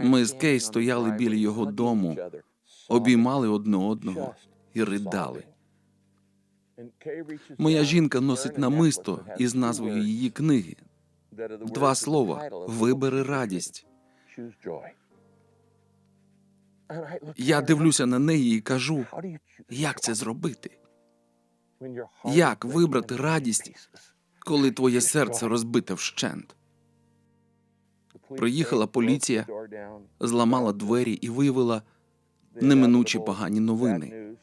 Ми з Кей стояли біля його дому, обіймали одне одного і ридали. Моя жінка носить намисто із назвою її книги. Два слова вибери радість. Я дивлюся на неї і кажу, як це зробити? Як вибрати радість, коли твоє серце розбите вщент? Приїхала поліція, зламала двері і виявила неминучі погані новини.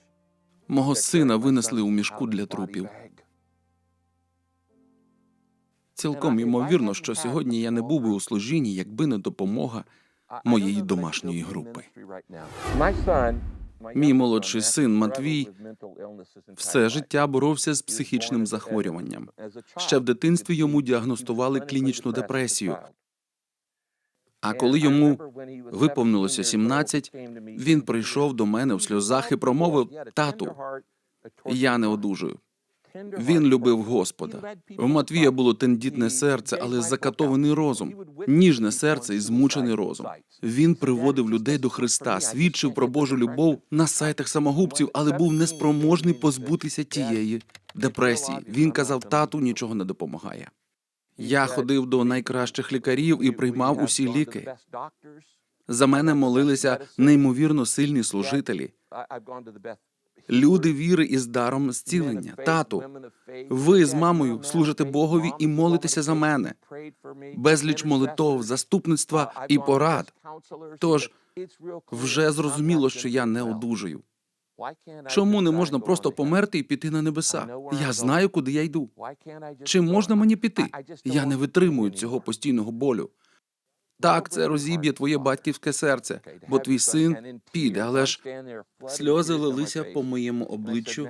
Мого сина винесли у мішку для трупів. Цілком ймовірно, що сьогодні я не був би у служінні, якби не допомога моєї домашньої групи. Мій молодший син Матвій Все життя боровся з психічним захворюванням. Ще в дитинстві йому діагностували клінічну депресію. А коли йому виповнилося 17, він прийшов до мене в сльозах і промовив: Тату, я не одужую. Він любив Господа. В Матвія було тендітне серце, але закатований розум, ніжне серце і змучений розум. Він приводив людей до Христа, свідчив про Божу любов на сайтах самогубців, але був неспроможний позбутися тієї депресії. Він казав, тату нічого не допомагає. Я ходив до найкращих лікарів і приймав усі ліки. За мене молилися неймовірно сильні служителі, люди віри із даром зцілення. Тату, ви з мамою служите Богові і молитеся за мене. Безліч молитов, заступництва і порад. Тож вже зрозуміло, що я не одужаю. Чому не можна просто померти і піти на небеса? Я знаю, куди я йду. Чи можна мені піти? Я не витримую цього постійного болю. Так, це розіб'є твоє батьківське серце, бо твій син піде, але ж сльози лилися по моєму обличчю.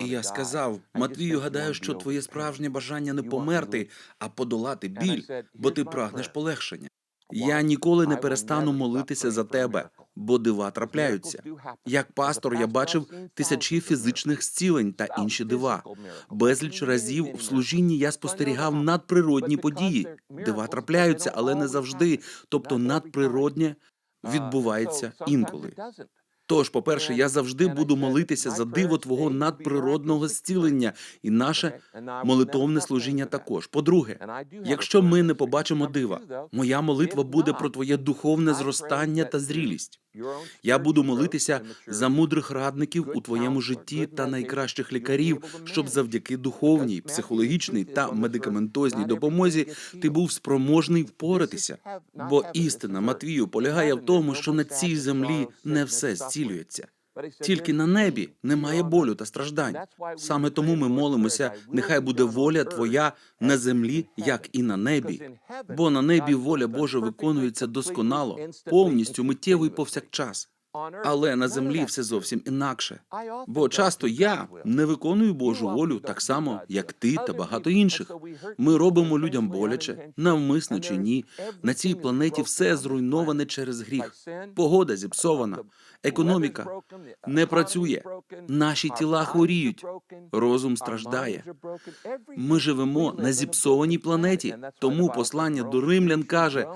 І я сказав, Матвію, гадаю, що твоє справжнє бажання не померти, а подолати біль, бо ти прагнеш полегшення. Я ніколи не перестану молитися за тебе, бо дива трапляються. Як пастор я бачив тисячі фізичних зцілень та інші дива. Безліч разів в служінні я спостерігав надприродні події. Дива трапляються, але не завжди. Тобто надприроднє відбувається інколи. Тож, по-перше, я завжди буду молитися за диво твого надприродного зцілення, і наше молитовне служіння також. По-друге, якщо ми не побачимо дива, моя молитва буде про твоє духовне зростання та зрілість. Я буду молитися за мудрих радників у твоєму житті та найкращих лікарів, щоб завдяки духовній, психологічній та медикаментозній допомозі ти був спроможний впоратися. Бо істина Матвію полягає в тому, що на цій землі не все зцілюється. Тільки на небі немає болю та страждань. Саме тому ми молимося, нехай буде воля твоя на землі, як і на небі. Бо на небі воля Божа виконується досконало, повністю миттєво і повсякчас. Але на землі все зовсім інакше. Бо часто я не виконую Божу волю так само, як ти та багато інших. Ми робимо людям боляче, навмисно чи ні. На цій планеті все зруйноване через гріх. Погода зіпсована, економіка не працює. Наші тіла хворіють, розум страждає. Ми живемо на зіпсованій планеті. Тому послання до римлян каже: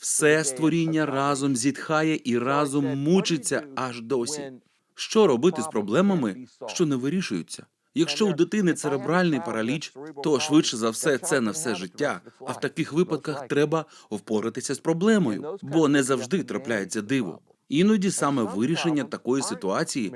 все створіння разом зітхає і разом мучиться аж досі. Що робити з проблемами, що не вирішуються? Якщо у дитини церебральний параліч, то швидше за все це на все життя. А в таких випадках треба впоратися з проблемою, бо не завжди трапляється диво. Іноді саме вирішення такої ситуації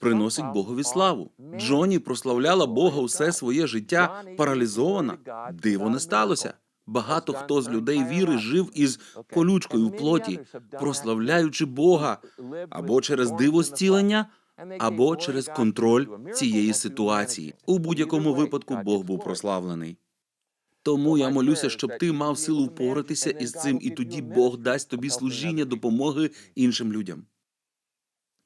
приносить Богові славу. Джоні прославляла Бога усе своє життя, паралізована. Диво не сталося. Багато хто з людей віри жив із колючкою в плоті, прославляючи Бога або через диво зцілення, або через контроль цієї ситуації. У будь-якому випадку Бог був прославлений. Тому я молюся, щоб ти мав силу впоратися із цим, і тоді Бог дасть тобі служіння допомоги іншим людям.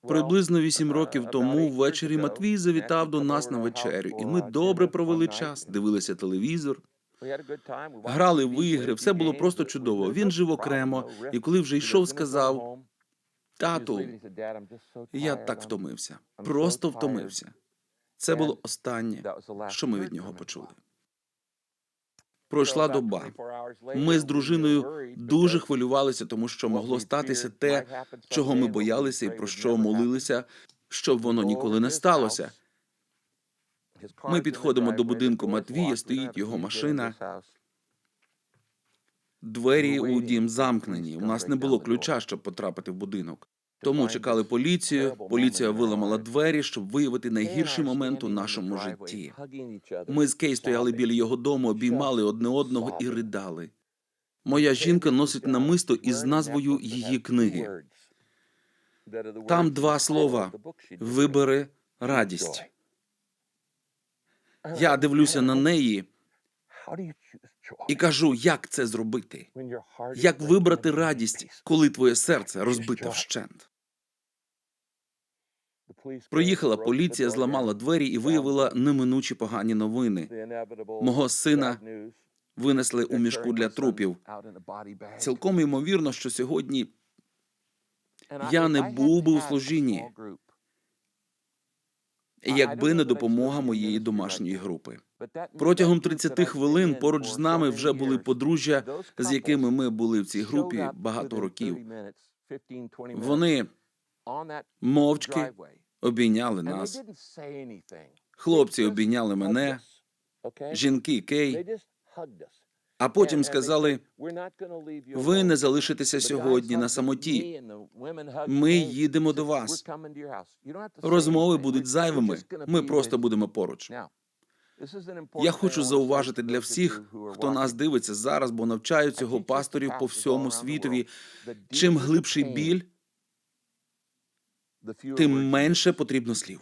Приблизно вісім років тому ввечері Матвій завітав до нас на вечерю, і ми добре провели час, дивилися телевізор, грали в ігри, все було просто чудово. Він жив окремо, і коли вже йшов, сказав: Тату, я так втомився, просто втомився. Це було останнє, що ми від нього почули. Пройшла доба. Ми з дружиною дуже хвилювалися, тому що могло статися те, чого ми боялися і про що молилися, щоб воно ніколи не сталося. Ми підходимо до будинку Матвія, стоїть його машина. Двері у дім замкнені. У нас не було ключа, щоб потрапити в будинок. Тому чекали поліцію. Поліція виламала двері, щоб виявити найгірший момент у нашому житті. Ми з Кей стояли біля його дому, обіймали одне одного і ридали. Моя жінка носить намисто із назвою її книги. Там два слова Вибери радість. Я дивлюся на неї і кажу, як це зробити? Як вибрати радість, коли твоє серце розбите вщент? Приїхала поліція, зламала двері і виявила неминучі погані новини. Мого сина Винесли у мішку для трупів. Цілком ймовірно, що сьогодні я не був би у служінні. Якби не допомога моєї домашньої групи. Протягом 30 хвилин поруч з нами вже були подружжя, з якими ми були в цій групі багато років. Вони мовчки обійняли нас. Хлопці обійняли мене, жінки Кей, а потім сказали: ви не залишитеся сьогодні на самоті. Ми їдемо до вас. Розмови будуть зайвими. Ми просто будемо поруч. Я хочу зауважити для всіх, хто нас дивиться зараз, бо навчають цього пасторів по всьому світові. Чим глибший біль, тим менше потрібно слів.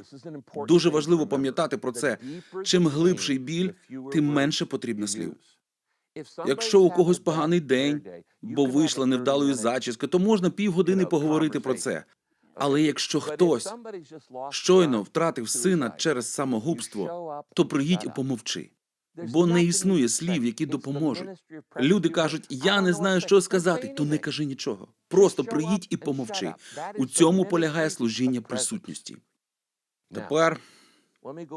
Дуже важливо пам'ятати про це. Чим глибший біль, тим менше потрібно слів. Якщо у когось поганий день, бо вийшла невдалою зачіска, то можна півгодини поговорити про це. Але якщо хтось щойно втратив сина через самогубство, то приїдь і помовчи. Бо не існує слів, які допоможуть. Люди кажуть, я не знаю, що сказати, то не кажи нічого. Просто приїдь і помовчи. У цьому полягає служіння присутності. Тепер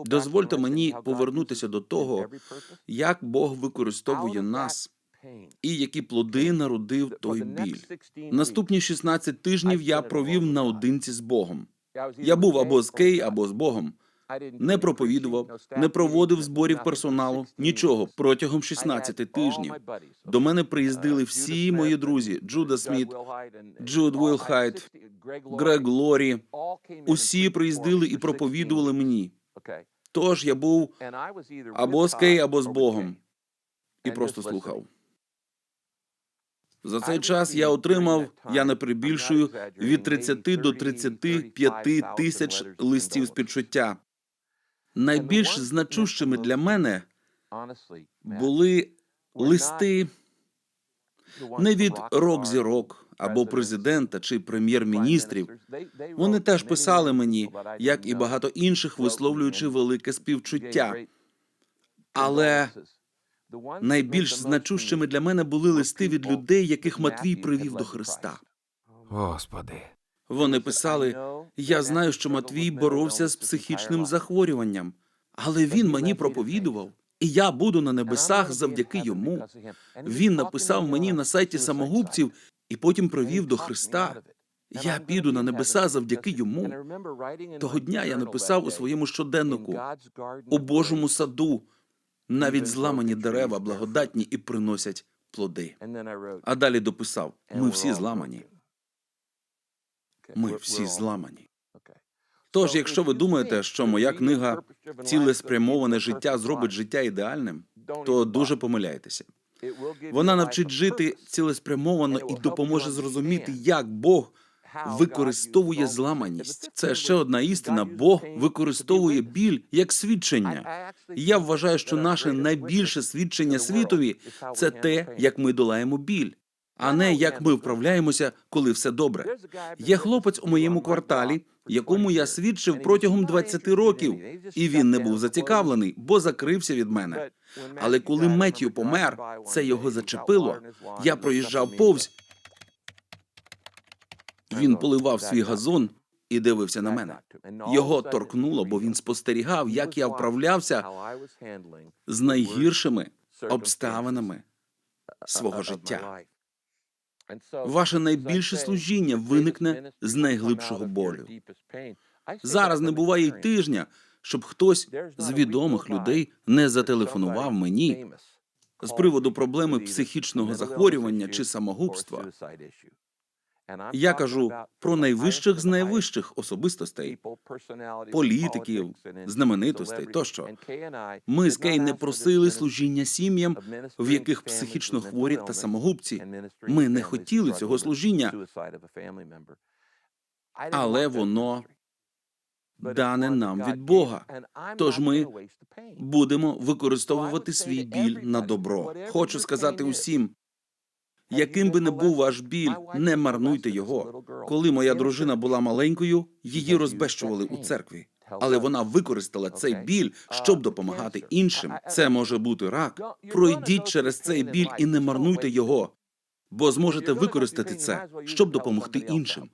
дозвольте мені повернутися до того, як Бог використовує нас і які плоди народив той біль. Наступні 16 тижнів я провів наодинці з Богом. Я був або з Кей, або з Богом. Не проповідував, не проводив зборів персоналу, нічого протягом 16 тижнів. До мене приїздили всі мої друзі: Джуда Сміт, Джуд Уилхайт, Грег Лорі. Усі приїздили і проповідували мені. Тож я був або з Кей, або з Богом, і просто слухав. За цей час я отримав, я не прибільшую, від 30 до 35 тисяч листів співчуття. Найбільш значущими для мене були листи не від рок-зірок або президента чи прем'єр-міністрів. Вони теж писали мені, як і багато інших, висловлюючи велике співчуття. Але найбільш значущими для мене були листи від людей, яких Матвій привів до Христа. Господи. Вони писали: Я знаю, що Матвій боровся з психічним захворюванням, але він мені проповідував, і я буду на небесах завдяки йому. Він написав мені на сайті самогубців і потім привів до Христа. Я піду на небеса завдяки йому. Того дня я написав у своєму щоденнику у Божому саду. Навіть зламані дерева благодатні і приносять плоди. А далі дописав: ми всі зламані. Ми всі зламані. Тож, якщо ви думаєте, що моя книга цілеспрямоване життя зробить життя ідеальним, то дуже помиляєтеся. Вона навчить жити цілеспрямовано і допоможе зрозуміти, як Бог використовує зламаність. Це ще одна істина. Бог використовує біль як свідчення. І я вважаю, що наше найбільше свідчення світові це те, як ми долаємо біль, а не як ми вправляємося, коли все добре. Є хлопець у моєму кварталі, якому я свідчив протягом 20 років, і він не був зацікавлений, бо закрився від мене. Але коли Меттю помер, це його зачепило. Я проїжджав повз. Він поливав свій газон і дивився на мене. Його торкнуло, бо він спостерігав, як я вправлявся з найгіршими обставинами свого життя. Ваше найбільше служіння виникне з найглибшого болю. Зараз не буває й тижня, щоб хтось з відомих людей не зателефонував мені з приводу проблеми психічного захворювання чи самогубства. Я кажу про найвищих з найвищих особистостей, політиків, знаменитостей тощо. Ми з Кей не просили служіння сім'ям, в яких психічно хворі та самогубці. Ми не хотіли цього служіння, але воно дане нам від Бога. Тож ми будемо використовувати свій біль на добро. Хочу сказати усім, яким би не був ваш біль, не марнуйте його. Коли моя дружина була маленькою, її розбещували у церкві. Але вона використала цей біль, щоб допомагати іншим. Це може бути рак. Пройдіть через цей біль і не марнуйте його, бо зможете використати це, щоб допомогти іншим.